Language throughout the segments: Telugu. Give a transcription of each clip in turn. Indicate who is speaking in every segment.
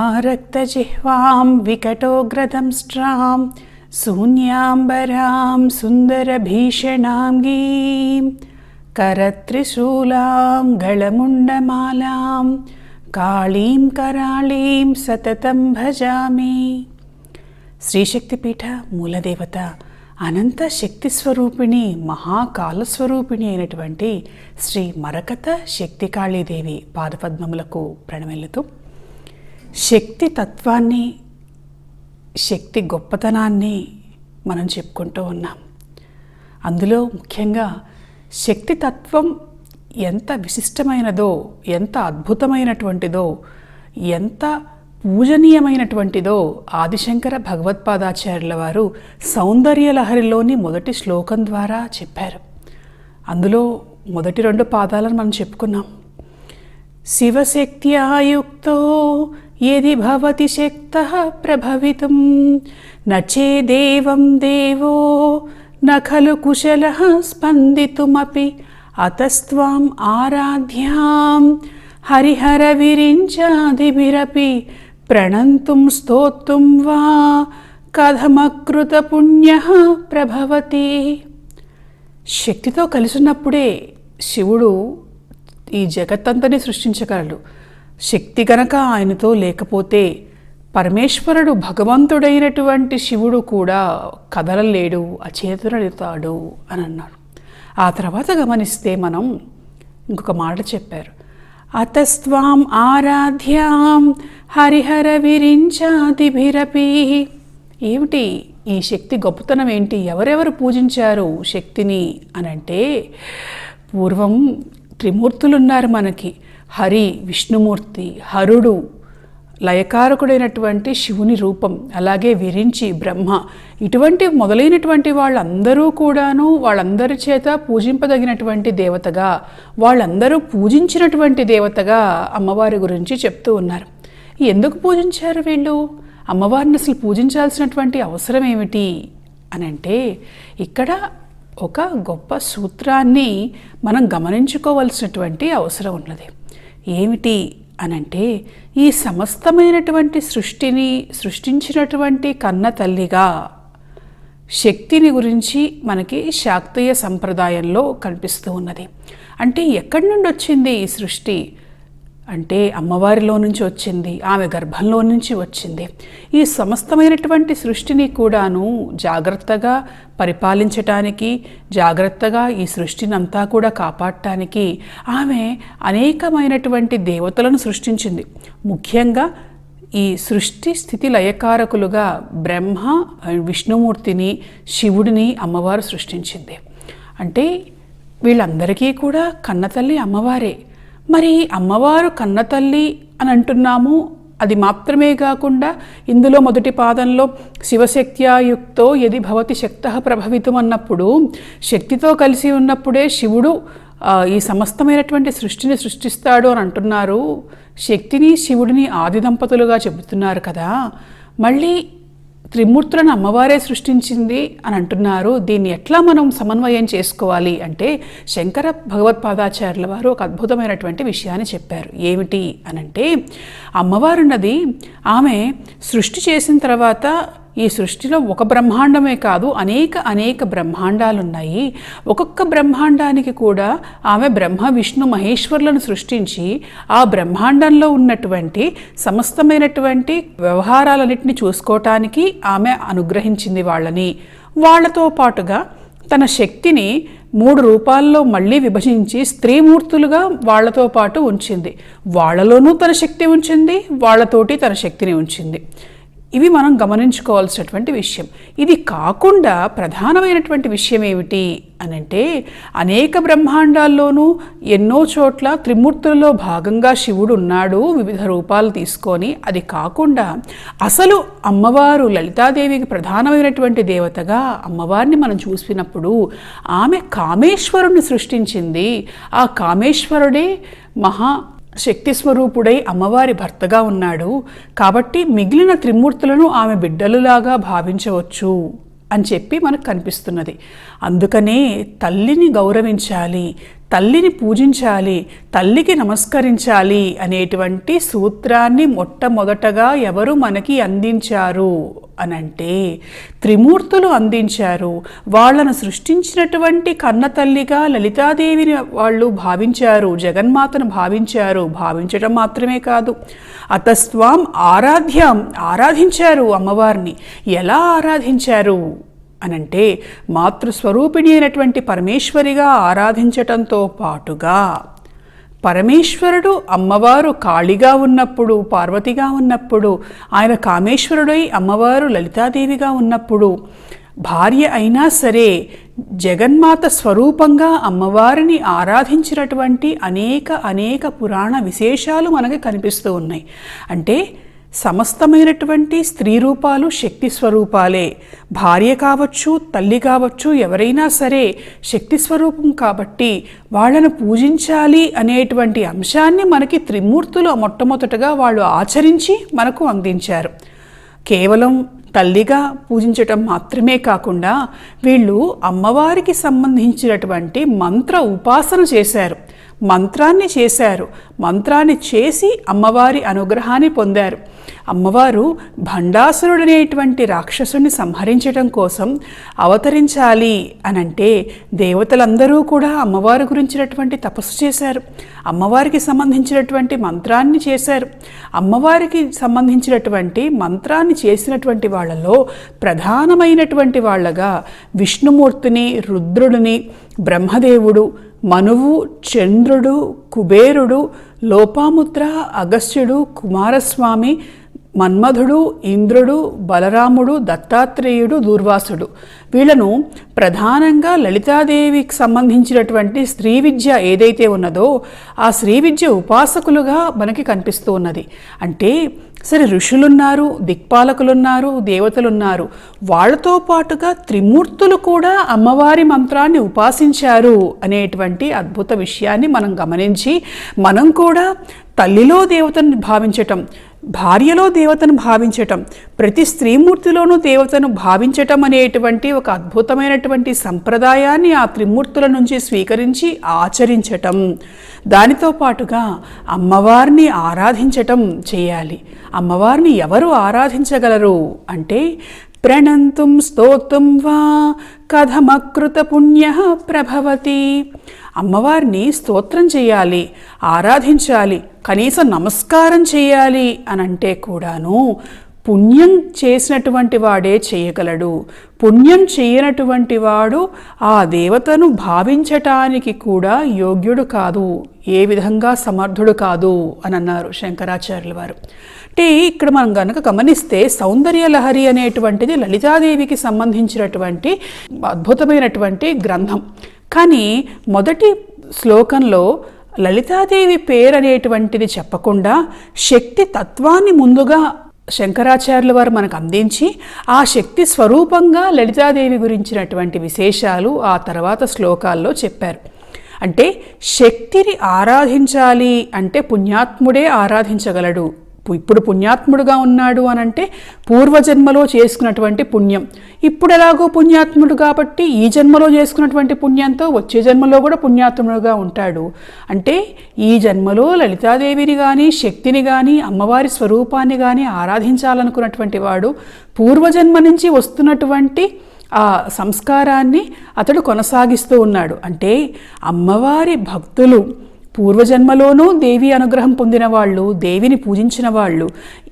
Speaker 1: आरक्तजिह्वां विकटोग्रदंष्ट्रां शून्याम्बरां सुन्दरभीषणां गीं करत्रिशूलां गळमुण्डमालां काळीं कराळीं सततं भजामि శ్రీశక్తిపీఠ మూలదేవత అనంత శక్తి స్వరూపిణి మహాకాలస్వరూపిణి అయినటువంటి శ్రీ మరకత శక్తికాళీదేవి పాదపద్మములకు ప్రణమిల్లుతూ శక్తి తత్వాన్ని శక్తి గొప్పతనాన్ని మనం చెప్పుకుంటూ ఉన్నాం. అందులో ముఖ్యంగా శక్తి తత్వం ఎంత విశిష్టమైనదో ఎంత అద్భుతమైనటువంటిదో ఎంత పూజనీయమైనటువంటిదో ఆదిశంకర భగవత్పాదాచార్యుల వారు సౌందర్యలహరిలోని మొదటి శ్లోకం ద్వారా చెప్పారు. అందులో మొదటి రెండు పాదాలను మనం చెప్పుకున్నాం. శివశక్త్యాయుక్తో యది భవతి శక్త ప్రభవితుం నచేదేవం దేవో న न కుశల స్పందితుమపి అతస్త్వాం ఆరాధ్యాం హరిహర విరించాదిభిరపి ప్రణంతుం స్తోత్తుం వా కథమకృత పుణ్య ప్రభవతి శక్తితో కలిసినప్పుడే శివుడు ఈ జగత్తంతని సృష్టించగలడు. శక్తి గనక ఆయనతో లేకపోతే పరమేశ్వరుడు భగవంతుడైనటువంటి శివుడు కూడా కదలలేడు అచేతనుడతాడు అని అన్నాడు. ఆ తర్వాత గమనిస్తే మనం ఇంకొక మాట చెప్పారు. అతస్వాం ఆరాధ్యాం హరిహర విరించాదిభిరపి. ఏమిటి? ఈ శక్తి గొప్పతనం ఏంటి? ఎవరెవరు పూజించారు శక్తిని అనంటే పూర్వం త్రిమూర్తులు ఉన్నారు మనకి. హరి విష్ణుమూర్తి హరుడు లయకారకుడైనటువంటి శివుని రూపం అలాగే విరించి బ్రహ్మ ఇటువంటి మొదలైనటువంటి వాళ్ళందరూ కూడాను వాళ్ళందరి చేత పూజింపదగినటువంటి దేవతగా వాళ్ళందరూ పూజించినటువంటి దేవతగా అమ్మవారి గురించి చెప్తూ ఉన్నారు. ఎందుకు పూజించారు వీళ్ళు? అమ్మవారిని అసలు పూజించాల్సినటువంటి అవసరం ఏమిటి? అని అంటే ఇక్కడ ఒక గొప్ప సూత్రాన్ని మనం గమనించుకోవలసినటువంటి అవసరం ఉన్నది. ఏమిటి అనంటే ఈ సమస్తమైనటువంటి సృష్టిని సృష్టించినటువంటి కన్న తల్లిగా శక్తిని గురించి మనకి శాక్తీయ సంప్రదాయంలో కనిపిస్తూ ఉన్నది. అంటే ఎక్కడి నుండి వచ్చింది ఈ సృష్టి? అంటే అమ్మవారిలో నుంచి వచ్చింది ఆమె గర్భంలో నుంచి వచ్చింది. ఈ సమస్తమైనటువంటి సృష్టిని కూడాను జాగ్రత్తగా పరిపాలించటానికి జాగ్రత్తగా ఈ సృష్టిని అంతా కూడా కాపాడటానికి ఆమె అనేకమైనటువంటి దేవతలను సృష్టించింది. ముఖ్యంగా ఈ సృష్టి స్థితి లయకారకులుగా బ్రహ్మ విష్ణుమూర్తిని శివుడిని అమ్మవారు సృష్టించింది. అంటే వీళ్ళందరికీ కూడా కన్నతల్లి అమ్మవారే. మరి అమ్మవారు కన్నతల్లి అని అంటున్నాము. అది మాత్రమే కాకుండా ఇందులో మొదటి పాదంలో శివశక్త్యాయుక్తో యది భవతి శక్త ప్రభవితం అన్నప్పుడు శక్తితో కలిసి ఉన్నప్పుడే శివుడు ఈ సమస్తమైనటువంటి సృష్టిని సృష్టిస్తాడు అని అంటున్నారు. శక్తిని శివుడిని ఆది దంపతులుగా చెబుతున్నారు కదా. మళ్ళీ త్రిమూర్తులను అమ్మవారే సృష్టించింది అని అంటున్నారు. దీన్ని ఎట్లా మనం సమన్వయం చేసుకోవాలి? అంటే శంకర భగవత్పాదాచార్యుల వారు ఒక అద్భుతమైనటువంటి విషయాన్ని చెప్పారు. ఏమిటి అనంటే అమ్మవారున్నది ఆమె సృష్టి చేసిన తర్వాత ఈ సృష్టిలో ఒక బ్రహ్మాండమే కాదు అనేక అనేక బ్రహ్మాండాలు ఉన్నాయి ఒక్కొక్క బ్రహ్మాండానికి కూడా ఆమె బ్రహ్మ విష్ణు మహేశ్వరులను సృష్టించి ఆ బ్రహ్మాండంలో ఉన్నటువంటి సమస్తమైనటువంటి వ్యవహారాలన్నింటినీ చూసుకోవటానికి ఆమె అనుగ్రహించింది వాళ్ళని. వాళ్ళతో పాటుగా తన శక్తిని మూడు రూపాల్లో మళ్ళీ విభజించి స్త్రీమూర్తులుగా వాళ్ళతో పాటు ఉంచింది. వాళ్ళలోనూ తన శక్తి ఉంచింది వాళ్ళతోటి తన శక్తిని ఉంచింది. ఇవి మనం గమనించుకోవాల్సినటువంటి విషయం. ఇది కాకుండా ప్రధానమైనటువంటి విషయం ఏమిటి అని అంటే అనేక బ్రహ్మాండాల్లోనూ ఎన్నో చోట్ల త్రిమూర్తులలో భాగంగా శివుడు ఉన్నాడు వివిధ రూపాలు తీసుకొని. అది కాకుండా అసలు అమ్మవారు లలితాదేవికి ప్రధానమైనటువంటి దేవతగా అమ్మవారిని మనం చూసినప్పుడు ఆమె కామేశ్వరుణ్ణి సృష్టించింది. ఆ కామేశ్వరుడే మహా శక్తి స్వరూపుడై అమ్మవారి భర్తగా ఉన్నాడు. కాబట్టి మిగిలిన త్రిమూర్తులను ఆమె బిడ్డలులాగా భావించవచ్చు అని చెప్పి మనకు కనిపిస్తున్నది. అందుకనే తల్లిని గౌరవించాలి. తల్లిని పూజించాలి తల్లికి నమస్కరించాలి అనేటువంటి సూత్రాన్ని మొట్టమొదటగా ఎవరు మనకి అందించారు అనంటే త్రిమూర్తులు అందించారు. వాళ్ళను సృష్టించినటువంటి కన్న తల్లిగా లలితాదేవిని వాళ్ళు భావించారు జగన్మాతను భావించారు. భావించడం మాత్రమే కాదు అతస్వాం ఆరాధ్యం ఆరాధించారు అమ్మవారిని. ఎలా ఆరాధించారు? అనంటే మాతృస్వరూపిణి అయినటువంటి పరమేశ్వరిగా ఆరాధించటంతో పాటుగా పరమేశ్వరుడు అమ్మవారు కాళిగా ఉన్నప్పుడు పార్వతిగా ఉన్నప్పుడు ఆయన కామేశ్వరుడై అమ్మవారు లలితాదేవిగా ఉన్నప్పుడు భార్య అయినా సరే జగన్మాత స్వరూపంగా అమ్మవారిని ఆరాధించినటువంటి అనేక అనేక పురాణ విశేషాలు మనకి కనిపిస్తూ ఉన్నాయి. అంటే సమస్తమైనటువంటి స్త్రీ రూపాలు శక్తి స్వరూపాలే. భార్య కావచ్చు తల్లి కావచ్చు ఎవరైనా సరే శక్తి స్వరూపం కాబట్టి వాళ్ళను పూజించాలి అనేటువంటి అంశాన్ని మనకి త్రిమూర్తులు మొట్టమొదటగా వాళ్ళు ఆచరించి మనకు అందించారు. కేవలం తల్లిగా పూజించటం మాత్రమే కాకుండా వీళ్ళు అమ్మవారికి సంబంధించినటువంటి మంత్ర ఉపాసన చేశారు. మంత్రాన్ని చేశారు. మంత్రాన్ని చేసి అమ్మవారి అనుగ్రహాన్ని పొందారు. అమ్మవారు భండాసురుడనేటువంటి రాక్షసుని సంహరించటం కోసం అవతరించాలి అనంటే దేవతలందరూ కూడా అమ్మవారి గురించినటువంటి తపస్సు చేశారు. అమ్మవారికి సంబంధించినటువంటి మంత్రాన్ని చేశారు. అమ్మవారికి సంబంధించినటువంటి మంత్రాన్ని చేసినటువంటి వాళ్ళలో ప్రధానమైనటువంటి వాళ్ళగా విష్ణుమూర్తిని రుద్రుడిని బ్రహ్మదేవుడు మనువు చంద్రుడు కుబేరుడు లోపాముద్ర అగస్త్యుడు కుమారస్వామి మన్మధుడు ఇంద్రుడు బలరాముడు దత్తాత్రేయుడు దూర్వాసుడు. వీళ్ళను ప్రధానంగా లలితాదేవికి సంబంధించినటువంటి స్త్రీ విద్య ఏదైతే ఉన్నదో ఆ స్త్రీ విద్య ఉపాసకులుగా మనకి కనిపిస్తూ ఉన్నది. అంటే సరే ఋషులున్నారు దిక్పాలకులున్నారు దేవతలున్నారు. వాళ్ళతో పాటుగా త్రిమూర్తులు కూడా అమ్మవారి మంత్రాన్ని ఉపాసించారు అనేటువంటి అద్భుత విషయాన్ని మనం గమనించి మనం కూడా తల్లిలో దేవతను భావించటం భార్యలో దేవతను భావించటం ప్రతి స్త్రీమూర్తిలోనూ దేవతను భావించటం అనేటువంటి ఒక అద్భుతమైనటువంటి సంప్రదాయాన్ని ఆ త్రిమూర్తుల నుంచి స్వీకరించి ఆచరించటం. దానితో పాటుగా అమ్మవారిని ఆరాధించటం చేయాలి. అమ్మవారిని ఎవరు ఆరాధించగలరు? అంటే ప్రణంతుం స్తోత్రం వా కథమకృత పుణ్య ప్రభవతి అమ్మవారిని స్తోత్రం చేయాలి ఆరాధించాలి కనీసం నమస్కారం చేయాలి అనంటే కూడాను పుణ్యం చేసినటువంటి వాడే చేయగలడు. పుణ్యం చేయనటువంటి వాడు ఆ దేవతను భావించటానికి కూడా యోగ్యుడు కాదు. ఏ విధంగా సమర్థుడు కాదు అని అన్నారు శంకరాచార్యుల వారు. అంటే ఇక్కడ మనం కనుక గమనిస్తే సౌందర్య లహరి అనేటువంటిది లలితాదేవికి సంబంధించినటువంటి అద్భుతమైనటువంటి గ్రంథం. కానీ మొదటి శ్లోకంలో లలితాదేవి పేరు అనేటువంటిది చెప్పకుండా శక్తి తత్వాన్ని ముందుగా శంకరాచార్యుల వారు మనకు అందించి ఆ శక్తి స్వరూపంగా లలితాదేవి గురించినటువంటి విశేషాలు ఆ తర్వాత శ్లోకాల్లో చెప్పారు. అంటే శక్తిని ఆరాధించాలి అంటే పుణ్యాత్ముడే ఆరాధించగలడు ఇప్పుడు పుణ్యాత్ముడుగా ఉన్నాడు అని అంటే పూర్వజన్మలో చేసుకున్నటువంటి పుణ్యం. ఇప్పుడు ఎలాగో పుణ్యాత్ముడు కాబట్టి ఈ జన్మలో చేసుకున్నటువంటి పుణ్యంతో వచ్చే జన్మలో కూడా పుణ్యాత్ముడుగా ఉంటాడు. అంటే ఈ జన్మలో లలితాదేవిని కానీ శక్తిని కానీ అమ్మవారి స్వరూపాన్ని కానీ ఆరాధించాలనుకున్నటువంటి వాడు పూర్వజన్మ నుంచి వస్తున్నటువంటి ఆ సంస్కారాన్ని అతడు కొనసాగిస్తూ ఉన్నాడు. అంటే అమ్మవారి భక్తులు పూర్వజన్మలోనూ దేవి అనుగ్రహం పొందిన వాళ్ళు దేవిని పూజించిన వాళ్ళు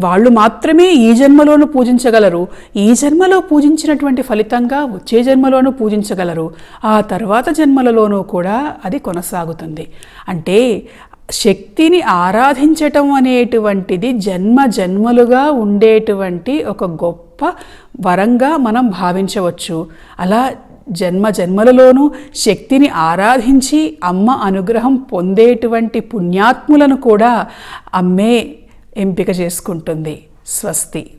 Speaker 1: వాళ్ళు మాత్రమే ఈ జన్మలోనూ పూజించగలరు. ఈ జన్మలో పూజించినటువంటి ఫలితంగా వచ్చే జన్మలోనూ పూజించగలరు. ఆ తర్వాత జన్మలలోనూ కూడా అది కొనసాగుతుంది. అంటే శక్తిని ఆరాధించటం అనేటువంటిది జన్మ జన్మలుగా ఉండేటువంటి ఒక గొప్ప వరంగా మనం భావించవచ్చు. అలా జన్మ జన్మలలోనూ శక్తిని ఆరాధించి అమ్మ అనుగ్రహం పొందేటువంటి పుణ్యాత్ములను కూడా అమ్మే ఎంపిక చేసుకుంటుంది. స్వస్తి.